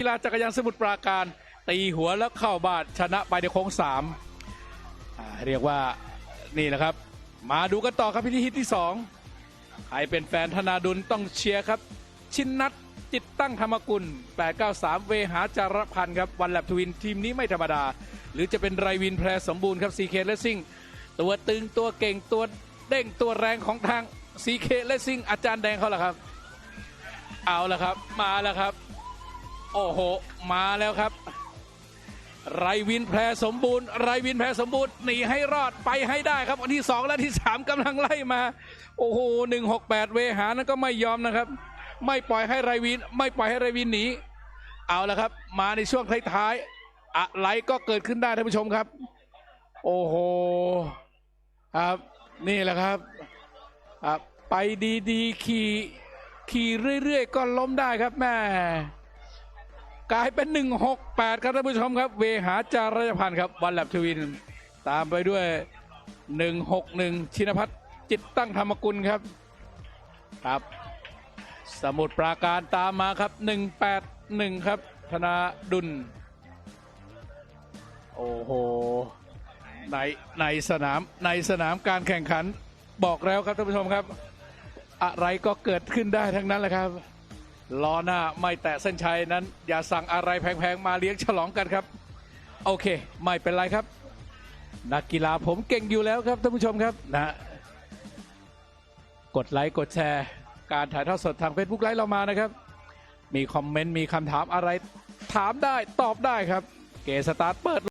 กีฬาจักรยานสมุทรปราการ ตีหัวแล้วเข้าบ้านชนะไปในโค้งสามอ่าเรียกว่านี่แหละครับ มาดูกันต่อครับพิธีฮิตที่สองใครเป็นแฟนธนาดุลต้องเชียร์ครับ ชินนัทจิตตั้งธรรมกุล 893 เวหาจารพันธ์ครับวันแลบทวินทีมนี้ไม่ธรรมดา หรือจะเป็นไรวินแพรสมบูรณ์ครับ CK Racing ตัวตึงตัวเก่งตัวเด้งตัวแรงของทาง CK Racing อาจารย์แดงเขาล่ะครับ เอาละครับ มาแล้วครับ โอ้โห มาแล้วครับ ไรวินแพรสมบูรณ์ ไรวินแพรสมบูรณ์หนีให้รอดไปให้ได้ครับวันที่สองและที่สามกำลังไล่มา โอ้โหหนึ่งหกแปดเวหานั้นก็ไม่ยอมนะครับ ไม่ปล่อยให้ไรวิน ไม่ปล่อยให้ไรวินหนีเอาละครับ มาในช่วงท้ายๆอะไรก็เกิดขึ้นได้ท่านผู้ชมครับ โอ้โหครับนี่แหละครับครับไปดีๆขี่ขี่เรื่อยๆ ก็ล้มได้ครับแม่ กลายเป็น 168 ครับท่านผู้ชมครับ เวหาจารยพันธ์ครับวันแลบทวิน ตามไปด้วย 161 ชินพัฒน์จิตตั้งธรรมกุลครับครับ สมุดปราการตามมาครับ 181 ครับ ธนาดุล โอ้โหในในสนามในสนามการแข่งขันบอกแล้วครับท่านผู้ชมครับ อะไรก็เกิดขึ้นได้ทั้งนั้นแหละครับ ล้อหน้าไม่แตะเส้นชัยนั้น อย่าสั่งอะไรแพงๆ มาเลี้ยงฉลองกันครับ โอเค ไม่เป็นไรครับ นักกีฬาผมเก่งอยู่แล้วครับท่านผู้ชมครับนะ กดไลค์กดแชร์ การถ่ายทอดสดทาง Facebook ไลฟ์เรามานะครับ มีคอมเมนต์มีคำถามอะไร ถามได้ตอบได้ครับ เกสตาร์ทเปิด